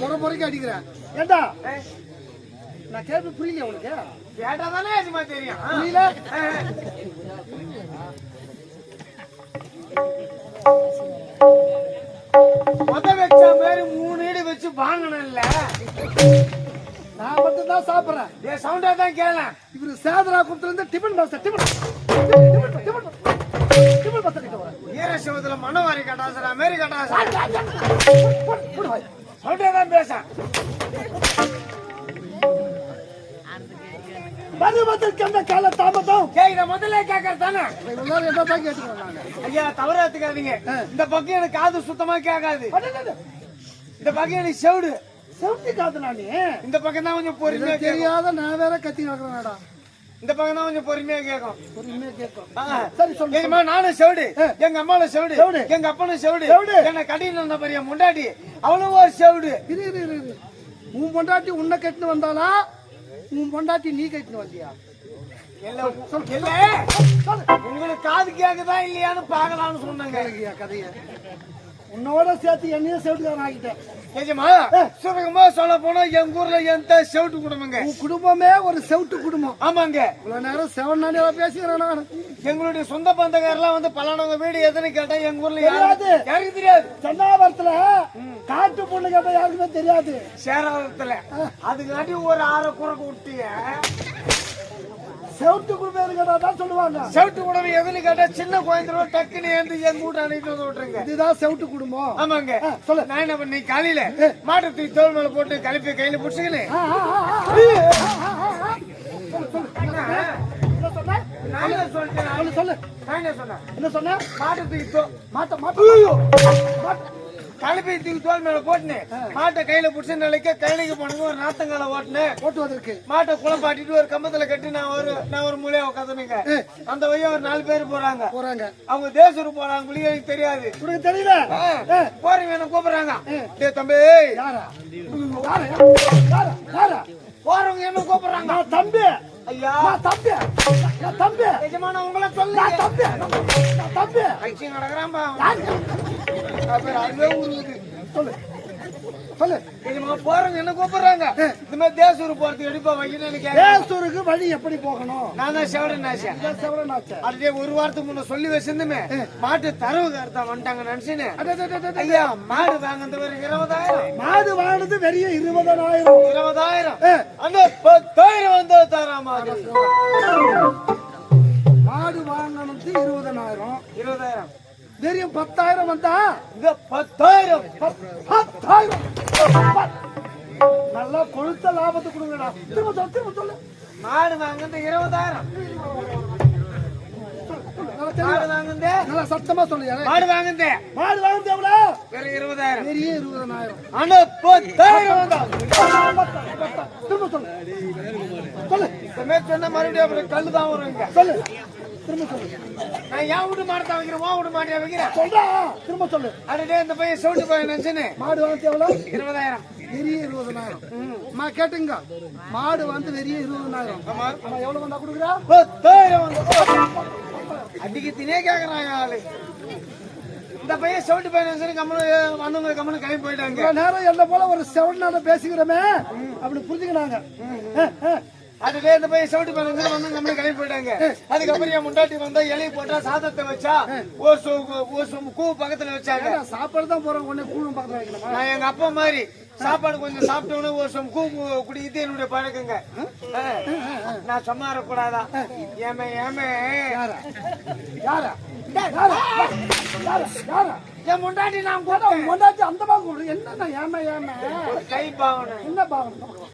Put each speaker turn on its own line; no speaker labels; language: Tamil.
முறை முறைக்கு அடிக்கிறேன் ஏண்டா நான் கேட்ப புரியல உனக்கு
கேட்டாதானே எஜமா தெரியும் ஆ.
புரியல
முத வச்ச மாதிரி மூணு ஈடு வச்சு வாங்கணும்ல
நான் மட்டும் தான் சாப்பிடுறேன்
என் சவுண்டா தான் கேளேன்
இவரு சேதரா குளத்துல இருந்து tiffin master tiffin tiffin tiffin master கிட்ட வரேன்
மனவாரி கட்டாசரா மாரி கட்டாசரா சவுண்டா தான் பேச.
அந்த கால தாமதம்?
கேக்குற முதல்ல கேட்கறது தானே?
இவ்வளவு நேரம் என்ன தான் கேட்டுக்கிறோம் நாங்க
ஐயா தவறா எடுத்துக்காதீங்க. இந்த பக்கம் எனக்கு காது சுத்தமா கேட்காது. இந்த பக்கம் எனக்கு செவிடு.
காது நானே
இந்த பக்கம் தான் கொஞ்சம் பொறுமையா
தெரியாத நான் வேற கத்தி நடக்கிறேன்டா.
இந்த பக்கம் தான் கொஞ்சம் பொறுமையா கேட்கும்.
பொறுமையா கேட்கும். சரி சொல்லு
எங்கம்மா நானும் செவிடு. எங்க அம்மாவும் செவிடு.
செவிடு.
எங்க அப்பனும் செவிடு.
செவிடு.
என்ன கடையில் இருந்த பெரிய முண்டாடி அவளும் ஒரு செவிடு.
இரு இரு இரு இரு. உன் பொண்டாட்டி உன்னை கட்டின்னு வந்தாளா? உன் பொண்டாட்டி நீ கட்டின்னு வந்தியா?
உங்களுக்கு காது கேக்குதா இல்லையான்னு பாக்கலாம்னு சொன்னாங்க.
கதைய? உன்னோட சேர்த்து என்னையும் செவிட்டுக்காரன் ஆகிட்டேன்
நிஜமா சுருக்கமா சொல்ல போனா எங்க ஊர்ல எந்த செவிட்டு குடும்பங்க.
உன் குடும்பமே ஒரு செவிட்டு குடும்பம்.
ஆமாங்க.
இவ்வளவு நேரம் செவன் நானே பேசிக்கிறேன் நான்.
எங்களுடைய சொந்த பந்தக்காரெல்லாம் வந்து பலானவங்க வீடு எதுன்னு கேட்டா எங்க ஊர்ல யாரு-
தெரியாது.
யாருக்கு தெரியாது?
சென்னாவரத்துல காட்டு பொண்ணு கேட்ட யாருக்குமே தெரியாது.
சேராதத்துல அதுக்காண்டி ஒரு ஆற குறைக்கு விட்டீங்க
செவிட்டு குடும்பம் கேட்டா தான் சொல்லுவாங்க
செவிட்டு குடும்பம் எதுன்னு கேட்டா சின்ன குழந்தைகளோ டக்குன்னு ஏந்து எங்க வீட்டு அனுப்பிட்டு வந்து விட்டுருங்க
இதுதான் செவிட்டு குடும்பம்
ஆமாங்க
சொல்லு.
நான் என்ன பண்ணி காலையில மாட்டு தூக்கி தோல் மேல போட்டு கலப்பி கையில
ஆ. சொல்லு. என்ன சொன்ன?
மாட்டு தூக்கி
மாட்ட மாட்ட
கலப்பி தூக்கி தோல் மேல போட்டுனேன் மாட்டை கையில புடிச்சு நாளைக்கு கையிலுக்கு போனது ஒரு நாத்தங்கால ஓட்டுனேன்
ஓட்டுவதற்கு
மாட்டை குளப்பாட்டிட்டு ஒரு கம்பத்துல கட்டி நான் ஒரு நான் ஒரு மூலையா உட்காந்துனுங்க அந்த வழியா ஒரு நாலு பேர் போறாங்க.
போறாங்க.
அவங்க தேசூர் போறாங்க எனக்கு தெரியாது.
உனக்கு தெரியல?
போறீங்க என்ன கூப்பிடுறாங்க. டேய் தம்பி.
யாரா? யாரா?
போறவங்க என்ன கூப்பிடுறாங்க.
தம்பி.
ஐயா.
நான் தம்பி. நான் தம்பி.
எஜமான உங்களை சொல்லு
நான் தம்பி. நான் தம்பி.
ஐச்சி நடக்கிறான் பா
யாரு?
அப்புறம் அதுவே உருகுது
சொல்லு. சொல்லு.
எஜமா போறவங்க என்ன கூப்பிடுறாங்க? இந்த மாதிரி தேசூர் போறதுக்கு எடுப்பா வைக்கணும்னு கேட்க
தேசூருக்கு வழி எப்படி போகணும்?
நான் தான்
இதான் செவரனாச்சே.
அப்படியே ஒரு வாரத்துக்கு முன்ன சொல்லி வச்சிருந்துமே. மாட்டு தரவு கருத்தா வந்துட்டாங்க நினைச்சுன்னு. ஐயா மாடு வாங்கினது ஒரு இருபதாயிரம்.
மாடு வாங்கினது வெறிய
இருபதாயிரம்.
ஏ.
அந்த பத்தாயிரம் வந்து
மாடு வாங்கினது இருபதனாயிரம்.
இருபதாயிரம்.
வெறியும் பத்தாயிரம் வந்தா?
இந்த பத்தாயிரம்.
பத்- பத்தாயிரம். பத்- நல்லா கொழுத்த லாபத்தை கொடுங்கடா. திரும்ப சொல்லு திரும்ப சொல்லு.
மாடு வாங்கினது இருபதாயிரம். மாடு வாங்கினது
நல்லா சத்தமா சொல்லு யாரே.
மாடு வாங்கினது
மாடு வாங்கினது எவ்வளவு
இருபதாயிரம்.
வெறிய இருபதனாயிரம்
ஆனா பத்தாயிரம் வந்தா.
பத்தாயிரம், பத்தாயிரம். திரும்ப சொல்லு. சொல்லு.
சொன்ன மறுபடியும் அப்புறம் கல்லு தான் வரும் இங்க
சொல்லு. திரும்ப சொல்லு.
நான் ஏன் விட்டு மாட்டா வைக்கிறேன் உன் விட்டு மாட்டியா வைக்கிறேன்
சொல்றா. திரும்ப சொல்லு.
அடடே இந்த பையன் சவுண்டு பையன் நினைச்சுன்னு.
மாடு வாங்கினது எவ்வளவு
இருபதாயிரம்.
வெறிய இருபதனாயிரம் அம்மா கேட்டுங்க. மாடு வந்து வெறிய இருபதனாயிரம்
ஆமா
எவ்வளவு வந்தா கொடுக்குறா?
பத்தாயிரம் வந்து. அடிக்கு தினே கேக்குறாங்க ஆளு. இந்த பையன் பையன் நினைச்சுன்னு கம்மனு வந்தவங்க கம்மனு கிளம்பி போயிட்டாங்க.
இவ்வளவு நேரம் என்ன போல ஒரு செவன் பேசிக்கிறோமே? அப்படி அஹ்.
அதுவே இந்த பையன் பையன் நினைச்சுன்னு வந்து கம்மனு கிளம்பி போயிட்டாங்க. அதுக்கப்புறம் என் முண்டாட்டி வந்தா இலையை போட்டா சாதத்தை வச்சா ஒரு கூ பக்கத்துல வச்சாங்க.
சாப்பாடு தான் போறோம் உடனே கூழும் பக்கத்துல வைக்கணுமா?
நான் எங்க அப்பா மாதிரி சாப்பாடு கொஞ்சம் சாப்பிட்ட உடனே ஒரு சொம்பு கூ கு- குடிக்கிறது என்னுடைய பழக்கங்க. நான் சும்மா இருக்கக்கூடாதா? ஏமே ஏமே.
யாரா? யாரா?
என் முண்டாட்டி நான்
உன் பொண்டாட்டி அந்த கூப்பிடு. என்ன ஏமா ஏமா?
கை பாவனை.
என்ன பாவம்